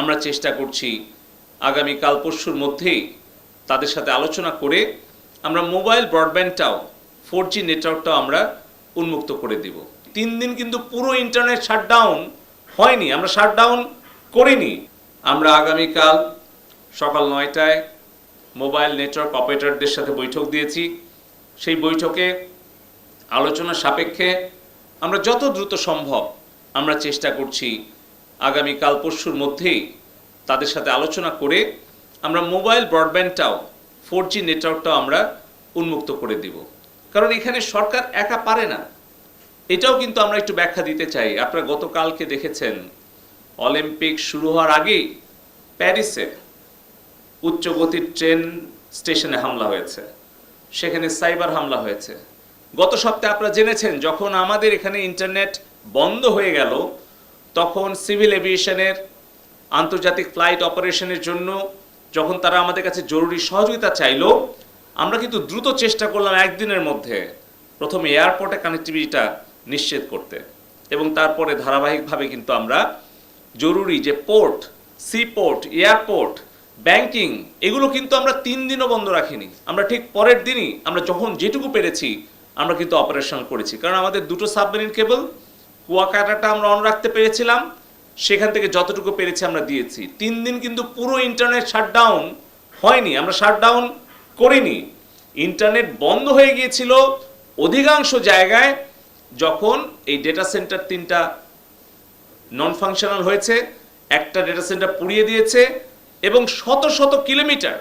আমরা চেষ্টা করছি আগামী কাল পরশুর মধ্যেই তাদের সাথে আলোচনা করে আমরা মোবাইল ব্রডব্যান্ডটাও ফোর জি নেটওয়ার্কটাও আমরা উন্মুক্ত করে দিব। তিন দিন কিন্তু পুরো ইন্টারনেট শাটডাউন হয়নি, আমরা শাটডাউন করিনি। আমরা আগামীকাল সকাল নয়টায় মোবাইল নেটওয়ার্ক অপারেটরদের সাথে বৈঠক দিয়েছি। সেই বৈঠকে আলোচনা সাপেক্ষে আমরা যত দ্রুত সম্ভব আমরা চেষ্টা করছি আগামী কাল পরশুর মধ্যেই তাদের সাথে আলোচনা করে আমরা মোবাইল ব্রডব্যান্ডটাও ফোর জি নেটওয়ার্কটাও আমরা উন্মুক্ত করে দিব। কারণ এখানে সরকার একা পারে না। এটাও কিন্তু আমরা একটু ব্যাখ্যা দিতে চাই। আপনারা গতকালকে দেখেছেন, অলিম্পিক শুরু হওয়ার আগেই প্যারিসে উচ্চ গতির ট্রেন স্টেশনে হামলা হয়েছে। সেখানে সাইবার হামলা হয়েছে। গত সপ্তাহে আপনারা জেনেছেন, যখন আমাদের এখানে ইন্টারনেট বন্ধ হয়ে গেল তখন সিভিল এভিয়েশনের আন্তর্জাতিক ফ্লাইট অপারেশনের জন্য যখন তারা আমাদের কাছে জরুরি সহযোগিতা চাইলো, আমরা কিন্তু দ্রুত চেষ্টা করলাম একদিনের মধ্যে প্রথমে এয়ারপোর্টে কানেক্টিভিটিটা নিশ্চিত করতে। এবং তারপরে ধারাবাহিকভাবে কিন্তু আমরা জরুরি যে port C port airport, banking, এগুলো কিন্তু আমরা তিন দিনও বন্ধ রাখিনি। আমরা ঠিক পরের দিনই আমরা যখন যেটুকু পেরেছি, আমরা কিন্তু অপারেশন করেছি। কারণ আমাদের দুটো সাবমেরিন কেবল কুয়াকাটাটা আমরা অন রাখতে পেরেছিলাম, সেখান থেকে যতটুকু পেরেছি আমরা দিয়েছি। তিন দিন কিন্তু পুরো ইন্টারনেট শাটডাউন হয়নি, আমরা শাটডাউন করিনি। ইন্টারনেট বন্ধ হয়ে গিয়েছিল অধিকাংশ জায়গায় যখন এই ডেটা সেন্টার তিনটা নন ফাংশনাল হয়েছে, একটা ডেটা সেন্টার পুড়িয়ে দিয়েছে এবং শত শত কিলোমিটার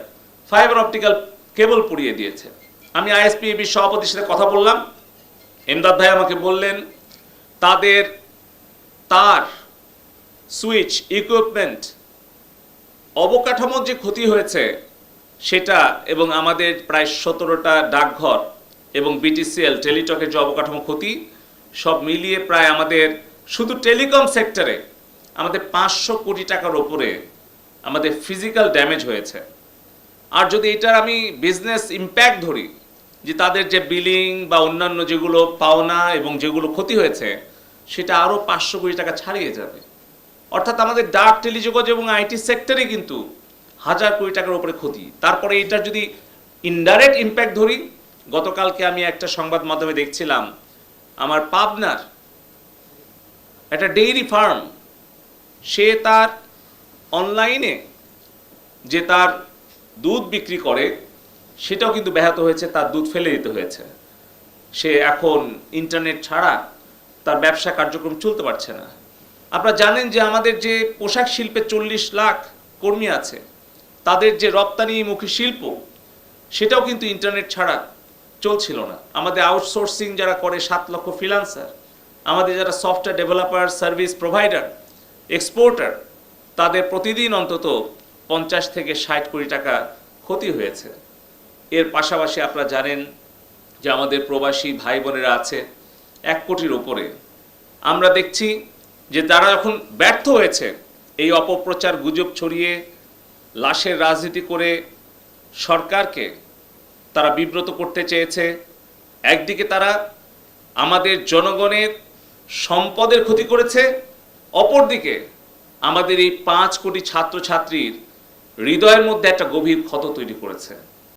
ফাইবার অপটিক্যাল কেবল পুড়িয়ে দিয়েছে। আমি আইএসপিএবির সভাপতির সাথে কথা বললাম। এমদাদ ভাই আমাকে বললেন তাদের তার সুইচ ইকুইপমেন্ট অবকাঠামোর যে ক্ষতি হয়েছে, সেটা এবং আমাদের প্রায় সতেরোটা ডাকঘর এবং বিটিসিএল টেলিটকের যে অবকাঠামো ক্ষতি, সব মিলিয়ে প্রায় আমাদের শুধু টেলিকম সেক্টরে আমাদের পাঁচশো কোটি টাকার ওপরে আমাদের ফিজিক্যাল ড্যামেজ হয়েছে। আর যদি এটার আমি বিজনেস ইম্প্যাক্ট ধরি, যে তাদের যে বিলিং বা অন্যান্য যেগুলো পাওনা এবং যেগুলো ক্ষতি হয়েছে সেটা আরও পাঁচশো কোটি টাকা ছাড়িয়ে যাবে। অর্থাৎ আমাদের ডাক, টেলিযোগাযোগ এবং আইটি সেক্টরে কিন্তু হাজার কোটি টাকার উপরে ক্ষতি। তারপরে এটার যদি ইনডাইরেক্ট ইম্প্যাক্ট ধরি, গতকালকে আমি একটা সংবাদ মাধ্যমে দেখছিলাম, আমার পাবনার একটা ডেইরি ফার্ম সে তার অনলাইনে যে তার দুধ বিক্রি করে, সেটাও কিন্তু ব্যাহত হয়েছে, তার দুধ ফেলে দিতে হয়েছে। সে এখন ইন্টারনেট ছাড়া তার ব্যবসা কার্যক্রম চলতে পারছে না। আপনারা জানেন যে আমাদের যে পোশাক শিল্পে চল্লিশ লাখ কর্মী আছে, তাদের যে রপ্তানিমুখী শিল্প, সেটাও কিন্তু ইন্টারনেট ছাড়া চলছিল না। আমাদের আউটসোর্সিং যারা করে, সাত লক্ষ ফ্রিলান্সার আমাদের যারা software developer service provider exporter তাদের প্রতিদিন অন্তত পঞ্চাশ থেকে ষাট কোটি টাকা ক্ষতি হয়েছে। এর পাশাপাশি আপনারা জানেন যে আমাদের প্রবাসী ভাই বোনেরা আছে এক কোটির ওপরে আমরা দেখছি যে তারা যখন ব্যর্থ হয়েছে, এই অপপ্রচার গুজব ছড়িয়ে লাশের রাজনীতি করে সরকারকে তারা বিব্রত করতে চেয়েছে। একদিকে তারা আমাদের জনগণের সম্পদের ক্ষতি করেছে, অপরদিকে আমাদের এই পাঁচ কোটি ছাত্রছাত্রীর হৃদয়ের মধ্যে একটা গভীর ক্ষত তৈরি করেছে।